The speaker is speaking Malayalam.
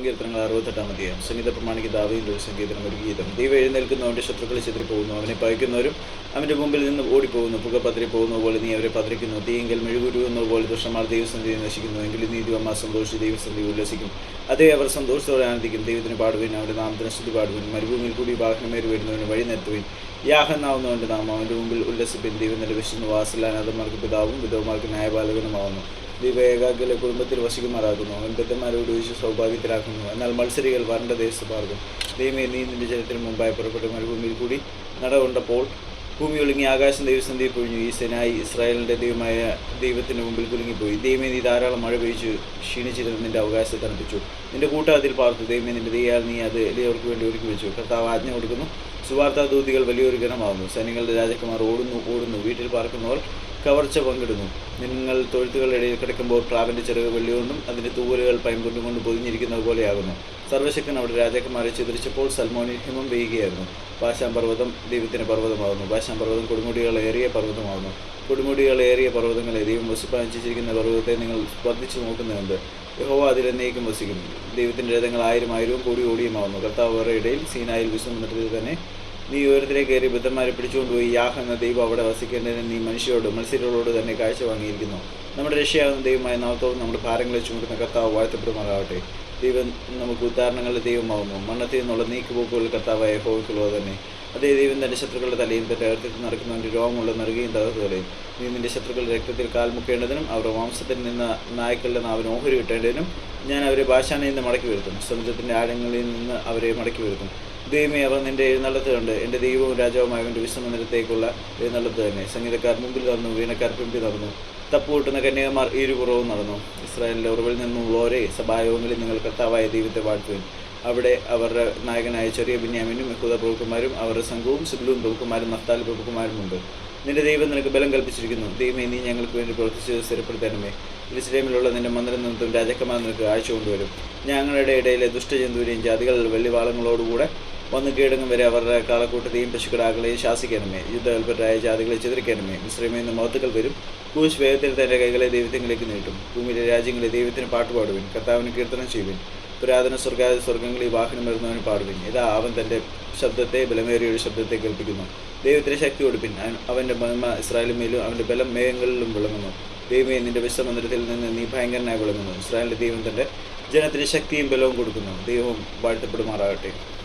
സങ്കീർത്തനങ്ങൾ അറുപത്തെട്ടാം അധ്യായം. സംഗീത പ്രമാണിക്ക് ദാവീന്റെ ഒരു സങ്കീർത്തനം ഒരു ഗീതം. ദൈവം എഴുന്നേൽക്കുന്നവന്റെ ശത്രുക്കളെ ചിതറിപ്പോകുന്നു അവനെ പയക്കുന്നവരും അവന്റെ മുമ്പിൽ നിന്ന് ഓടിപ്പോകുന്നു പുക പതറി പോകുന്ന പോലെ നീ അവരെ പതിരിക്കുന്നു തീയെങ്കിൽ മെഴുകുരുവെന്ന പോലെ ദുഷ്ടമാർ ദൈവസന്ധി നശിക്കുന്നു. എങ്കിലും നീതിവന്മാർ സന്തോഷിച്ച് ദൈവസന്ധി ഉല്ലസിക്കും. അതേ അവർ സന്തോഷത്തോടെ ആനന്ദിക്കും. ദൈവത്തിന് പാടുവിൻ അവരുടെ നാമത്തിന് സ്തുതി പാടുവിൻ. മരുഭൂമിയിൽ കൂടി വാഹനമേറി വരുന്നവന് വഴി നിർത്തുവിൻ. യാഹെന്നാവുന്നവന്റെ നാമം അവന്റെ മുമ്പിൽ ഉല്ലസിപ്പിൻ. ദൈവം നിലവിശുന്നു വാസലാനാഥന്മാർക്ക് പിതാവും വിധവന്മാർക്ക് ന്യായപാലകനുമാവുന്നു. ദൈവ ഏകാഗ്ര കുടുംബത്തിൽ വസിക്കുമാറാകുന്നു. ബദ്ധന്മാരോട് ഒഴിച്ച് സൗഭാഗ്യത്തിലാക്കുന്നു. എന്നാൽ മത്സരികൾ വരണ്ട ദേശത്ത് പാർക്കും ദൈവമേ നീ നിന്റെ ജനത്തിന് മുമ്പായി പുറപ്പെട്ട മരുഭൂമിയിൽ കൂടി നടകൊണ്ടപ്പോൾ ഭൂമി ഒളുങ്ങി ആകാശം ദൈവസന്ധിയിൽ പൊഴിഞ്ഞു. ഈ സെനായി ഇസ്രായേലിന്റെ ദൈവമായ ദൈവത്തിന് മുമ്പിൽ കുലുങ്ങിപ്പോയി. ദൈവമേ നീ ധാരാളം മഴ പെയ്ച്ചു ക്ഷീണിച്ചിരുന്ന നിന്റെ അവകാശത്തെ തണുപ്പിച്ചു. നിന്റെ കൂട്ടാതിൽ പാർത്തു. ദൈവമേ നിന്റെ ദൈയാൽ നീ അത് എളിയവർക്ക് വേണ്ടി ഒരുക്കി വെച്ചു. കർത്താവ് ആജ്ഞ കൊടുക്കുന്നു സുവാർത്താ ദൂതികൾ വലിയൊരു ഗണമാകുന്നു. സൈന്യങ്ങളുടെ രാജാക്കന്മാർ ഓടുന്നു ഓടുന്നു. വീട്ടിൽ പാർക്കുന്നവർ കവർച്ച പങ്കിടുന്നു. നിങ്ങൾ തൊഴുത്തുകളിടയിൽ കിടക്കുമ്പോൾ പ്രാവിന്റെ ചെറുക വെള്ളികൊണ്ടും അതിന്റെ തൂവലുകൾ പൈമ്പൊണ്ടും കൊണ്ട് പൊതിഞ്ഞിരിക്കുന്നത് പോലെയാകുന്നു. സർവശക്തൻ അവിടെ രാജാക്കന്മാരെ ചിതറിച്ചപ്പോൾ സൽമോനിൽ ഹിമം പെയ്യുകയായിരുന്നു. പാശാം പർവതം ദൈവത്തിന്റെ പർവതമാകുന്നു. പാശാം പർവതം കൊടുമുടികളേറിയ പർവതമാകുന്നു. കൊടുമുടികളേറിയ പർവതങ്ങളെ ദൈവം വസിപ്പാഞ്ചിച്ചിരിക്കുന്ന പർവതത്തെ നിങ്ങൾ സ്പർദ്ധിച്ചു നോക്കുന്നുണ്ട് യഹോവ അതിലെന്നേക്കും വസിക്കുന്നു. ദൈവത്തിന്റെ രഥങ്ങൾ ആയിരം ആയിരവും കോടി ഓടിയുമാകുന്നു കർത്താവ് ഇടയിൽ സീനായിൽ വിശ്വമിട്ടത് തന്നെ നീ ഉയരത്തിലെ കയറി ബുദ്ധന്മാരെ പിടിച്ചുകൊണ്ടുപോയി. യാഹ് എന്ന ദൈവം അവിടെ വസിക്കേണ്ടതിന് നീ മനുഷ്യരോട് മത്സരരോട് തന്നെ കാഴ്ച വാങ്ങിയിരിക്കുന്നു. നമ്മുടെ രക്ഷയാകുന്ന ദൈവമായ നാമത്തോട് നമ്മുടെ ഭാരങ്ങളെ ചുമടുന്ന കർത്താവ് വാഴ്ത്തപ്പെടുമാറാവട്ടെ. ദൈവം നമുക്ക് ഉദാഹരണങ്ങളുടെ ദൈവമാകുന്നു. മണ്ണത്തിൽ നിന്നുള്ള നീക്കുപോക്കുകൾ കർത്താവായ ഹോക്കുള്ളത് തന്നെ. അതേ ദൈവം തന്റെ ശത്രുക്കളുടെ തലയും തന്റെ രക്തത്തിൽ നടക്കുന്നവന്റെ രോഗമുള്ള നറുകയും തകർത്തുകളയും നീ നിന്റെ ശത്രുക്കളുടെ രക്തത്തിൽ കാൽമുക്കേണ്ടതിനും അവരുടെ മാംസത്തിൽ നിന്ന് നായ്ക്കളുടെ നാവിന് ഓഹരി കിട്ടേണ്ടതിനും ഞാൻ അവരെ ഭാഷാനയിൽ നിന്ന് മടക്കി വരുത്തും. സമുദ്രത്തിന്റെ ആഴങ്ങളിൽ നിന്ന് അവരെ മടക്കി വരുത്തും. ദൈവമേ അവർ നിന്റെ എഴുന്നള്ളത്ത് കണ്ട് എന്റെ ദൈവവും രാജാവുമായ അവന്റെ വിശ്വമന്ദിരത്തേക്കുള്ള എഴുന്നള്ളത്ത് തന്നെ. സംഗീതക്കാർ മുമ്പിൽ നടന്നു വീണക്കാർ പിമ്പിൽ നടന്നു. തപ്പ് കൂട്ടുന്ന കന്യകമാർ ഇരുപുറവും നടന്നു. ഇസ്രായേലിന്റെ ഉറവിൽ നിന്നുള്ളവരെ സഭായോഗങ്ങളിൽ നിങ്ങൾ കർത്താവായ ദൈവത്തെ വാഴ്ത്തുവിൻ. അവിടെ അവരുടെ നായകനായ ചെറിയ ബിന്യാമിനും യഹൂദ പ്രഭുക്കന്മാരും അവരുടെ സംഘവും സിബ്ലൂൻ പ്രഭുക്കന്മാരും നഫ്താലി പ്രഭുക്കന്മാരുമുണ്ട് നിന്റെ ദൈവം നിനക്ക് ബലം കൽപ്പിച്ചിരിക്കുന്നു. ദൈവമേ നീ ഞങ്ങൾക്ക് വേണ്ടി പ്രവർത്തിച്ച് സ്ഥിരപ്പെടുത്തണമേ. ഇസ്ലേമിലുള്ള നിന്റെ മന്ദിരം നിന്നും രാജാക്കന്മാർ നിനക്ക് ആഴ്ച കൊണ്ടുവരും. ഞങ്ങളുടെ ഇടയിലെ ദുഷ്ടജന്തുവിനെയും ജാതികൾ വെള്ളിവാളങ്ങളോടുകൂടെ വന്ന് കീഴടങ്ങും വരെ അവരുടെ കാളക്കൂട്ടത്തെയും പശുക്കിടാക്കളെയും ശാസിക്കണമേ. യുദ്ധകൽപ്പരായ ജാതികളെ ചിതറിക്കണമേ. മിശ്രമിൽ നിന്ന് മഹത്തുക്കൾ വരും. കൂശ് വേഗത്തിൽ തന്റെ കൈകളെ ദൈവത്തിലേക്ക് നീട്ടും. ഭൂമിയിലെ രാജ്യങ്ങളെ ദൈവത്തിന് പാട്ടുപാടുവിൻ. കർത്താവിന് കീർത്തനം ചെയ്യുവിൻ. പുരാതന സ്വർഗാദി സ്വർഗങ്ങളിൽ വാഹനം വരുന്നവന് പാടുവിൻ. ഇതാ അവൻ തന്റെ ശബ്ദത്തെ ബലമേറിയ ഒരു ശബ്ദത്തെ കേൾപ്പിക്കുന്നു. ദൈവത്തിന് ശക്തി കൊടുപ്പിൻ. അവൻ- അവന്റെ മഹിമ ഇസ്രായേലിന്മേലും അവന്റെ ബലം മേഘങ്ങളിലും വിളങ്ങുന്നു. ദൈവമേ നിന്റെ വിശ്വമന്ദിരത്തിൽ നിന്ന് നീ ഭയങ്കരനായി വിളങ്ങുന്നു. ഇസ്രായേലിന്റെ ദൈവം തന്റെ ജനത്തിന് ശക്തിയും ബലവും കൊടുക്കുന്നു. ദൈവം വാഴ്ത്തപ്പെടുമാറാകട്ടെ.